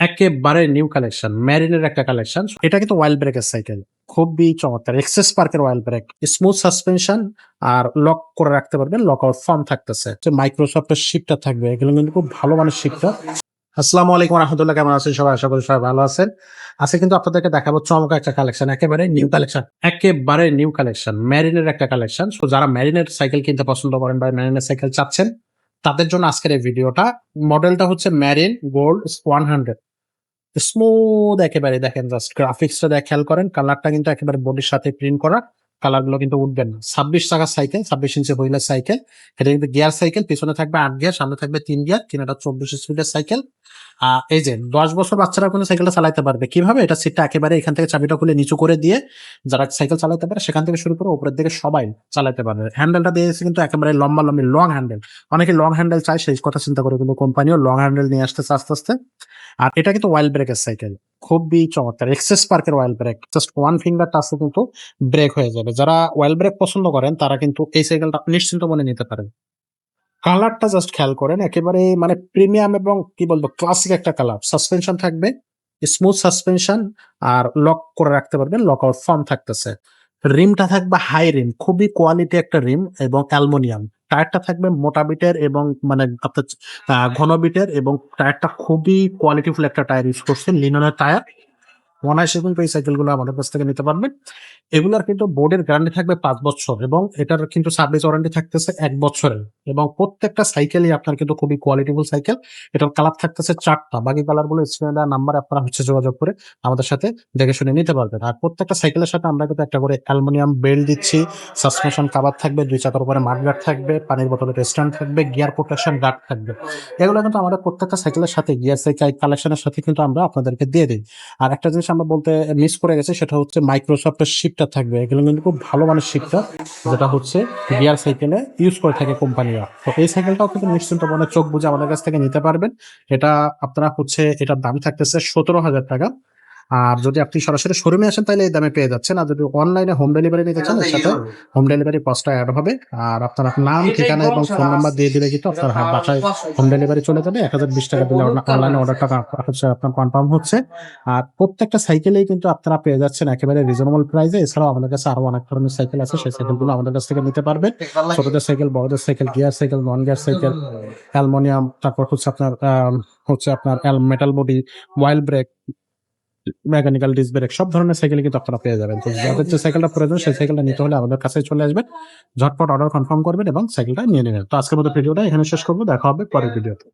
একেবারে new collection ম্যারিনের একটা কালেকশন এটা কিন্তু ওয়াইল ব্রেকের সাইকেল খুবই চমৎকার। এক্সেস পার্কের ওয়াইল ব্রেক স্মুথ সাসপেনশন আর লক করে রাখতে পারবেন লক আউট ফর্ম থাকতেছে মাইক্রোসফটের শিপটা থাকবে, এগুলো কিন্তু খুব ভালো মানের শিপটা আসসালামু আলাইকুম রহমতুল্লাহ, কেমন আছেন সবাই? আশা করি সবাই ভালো আছেন। আজকে কিন্তু আপনাদেরকে দেখাবো চমৎকার একটা কালেকশন একেবারে নিউ কালেকশন একেবারে নিউ কালেকশন ম্যারিনের একটা কালেকশন সো যারা ম্যারিনের সাইকেল কিনতে পছন্দ করেন বা ম্যারিনের সাইকেল চাচ্ছেন, তাদের জন্য আজকের এই ভিডিওটা মডেলটা হচ্ছে Marin gold one hundred smooth একেবারে দেখেন জাস্ট গ্রাফিক্সটা দেখ, খেয়াল করেন কালারটা কিন্তু একেবারে বডির সাথে প্রিন্ট করা। কালারগুলো কিন্তু উঠবেন না। ছাব্বিশ টাকার সাইকেল ছাব্বিশ ইঞ্চি হুইলের সাইকেল এটা কিন্তু গিয়ার সাইকেল পিছনে থাকবে আট গিয়ার সামনে থাকবে তিন গিয়ার তিনটা চব্বিশ স্পিডের সাইকেল এই যে দশ বছর বাচ্চারা কিন্তু সাইকেলটা চালাতে পারবে, কীভাবে? এটা সিটটা একেবারে এখান থেকে চাবিটা খুলে নিচু করে দিয়ে যারা সাইকেল চালাতে পারে, সেখান থেকে শুরু করে উপরের দিকে সবাই চালাতে পারবে। হ্যান্ডেলটা দিয়েছে কিন্তু একেবারে লম্বা, লম্বি লং হ্যান্ডেল অনেকে লং হ্যান্ডেল চায়, সেই কথা চিন্তা করে কিন্তু কোম্পানিও লং হ্যান্ডেল নিয়ে আসতেছে আস্তে আস্তে। আর এটা কিন্তু ওয়াইল ব্রেকের সাইকেল খুবই চমৎকার। এক্সেস পার্কের ওয়াইল ব্রেক জাস্ট ওয়ান ফিঙ্গার টাচে কিন্তু ব্রেক হয়ে যাবে। যারা ওয়াইল ব্রেক পছন্দ করেন, তারা কিন্তু এই সাইকেলটা নিশ্চিন্ত মনে নিতে পারেন। কালারটা জাস্ট খেয়াল করেন, একেবারে মানে প্রিমিয়াম এবং কি বলব ক্লাসিক একটা কালার সাসপেনশন থাকবে স্মুথ সাসপেনশন আর লক করে রাখতে পারবেন লক আউট ফর্ম থাকতেছে। রিমটা থাকবে হাই রিম খুবই কোয়ালিটি একটা রিম এবং অ্যালমোনিয়াম। টায়ারটা থাকবে মোটা বিটের এবং মানে আপনার আহ, ঘন বিটের এবং টায়ারটা খুবই কোয়ালিটিফুল একটা টায়ার ইউজ করছে লিননের টায়ার। অনায়াসে কিন্তু এই সাইকেলগুলো আমাদের কাছ থেকে নিতে পারবেন। এগুলার কিন্তু বোর্ডের গ্যারান্টি থাকবে পাঁচ বছর এবং এটার কিন্তু সার্ভিস ওয়ারেন্টি থাকতেছে এক বছরের এবং প্রত্যেকটা সাইকেলই আপনার কিন্তু খুবই কোয়ালিটিফুল সাইকেল এটার কালার থাকতেছে চারটা। বাকি কালারগুলো স্ক্রিনে নাম্বার আপনারা হচ্ছে যোগাযোগ করে আমাদের সাথে দেখে শুনে নিতে পারবেন। আর প্রত্যেকটা সাইকেলের সাথে আমরা কিন্তু একটা করে অ্যালুমিনিয়াম বেল্ট দিচ্ছি সাসপেনশন কাভার থাকবে, দুই চাকার উপরে মাঠ গার্ড থাকবে, পানির বোতলের স্ট্যান্ড থাকবে গিয়ার প্রোটেকশন গার্ড থাকবে। এগুলো কিন্তু আমাদের প্রত্যেকটা সাইকেলের সাথে গিয়ার সাইকেল কালেকশনের সাথে কিন্তু আমরা আপনাদেরকে দিয়ে দিই। আর একটা জিনিস আমরা বলতে মিস করে গেছি, সেটা হচ্ছে মাইক্রোসফটের শিপটা থাকবে। এগুলো কিন্তু খুব ভালো মানের শিক্ষা, যেটা হচ্ছে গিয়ার সাইকেলে ইউজ করে থাকে কোম্পানিরা। তো এই সাইকেলটাও কিন্তু নিশ্চিন্ত মনে চোখ বুঝে আমাদের কাছ থেকে নিতে পারবেন। এটা আপনারা হচ্ছে, এটার দাম থাকতেছে সতেরো হাজার টাকা। আর যদি আপনি সরাসরি শোরুমে আসেন তাহলে এই দামে পেয়ে যাচ্ছেন। আর যদি অনলাইনে হোম ডেলিভারি নিতে চান এর সাথে হোম ডেলিভারি কস্টটা অ্যাড হবে। আর আপনার নাম ঠিকানা এবং ফোন নাম্বার দিয়ে দিলে কিন্তু আপনার হাত বাসায় হোম ডেলিভারি চলে যাবে। এক হাজার বিশ টাকা দিলে অনলাইনে অর্ডারটা আপনার কনফার্ম হচ্ছে। আর প্রত্যেকটা সাইকেলেই কিন্তু আপনারা পেয়ে যাচ্ছেন একেবারে রিজনেবল প্রাইসে এছাড়াও আমাদের কাছে আরও অনেক ধরনের সাইকেল আছে। সেই সাইকেলগুলো আমাদের কাছ থেকে নিতে পারবেন। ছোটদের সাইকেল বড়দের cycle gear cycle non gear cycle aluminium তারপর হচ্ছে আপনার হচ্ছে আপনার মেটাল বডি ওয়াইল ব্রেক মেকানিক্যাল ডিস ব্রেক সব ধরনের সাইকেল কিন্তু আপনারা পেয়ে যাবেন। তো যাদের যে সাইকেলটা প্রয়োজন, সেই সাইকেলটা নিতে হলে আমাদের কাছে চলে আসবেন, ঝটপট অর্ডার কনফার্ম করবেন এবং সাইকেলটা নিয়ে নেবেন। তো আজকের মতো ভিডিওটা এখানে শেষ করব, দেখা হবে পরের ভিডিওতে।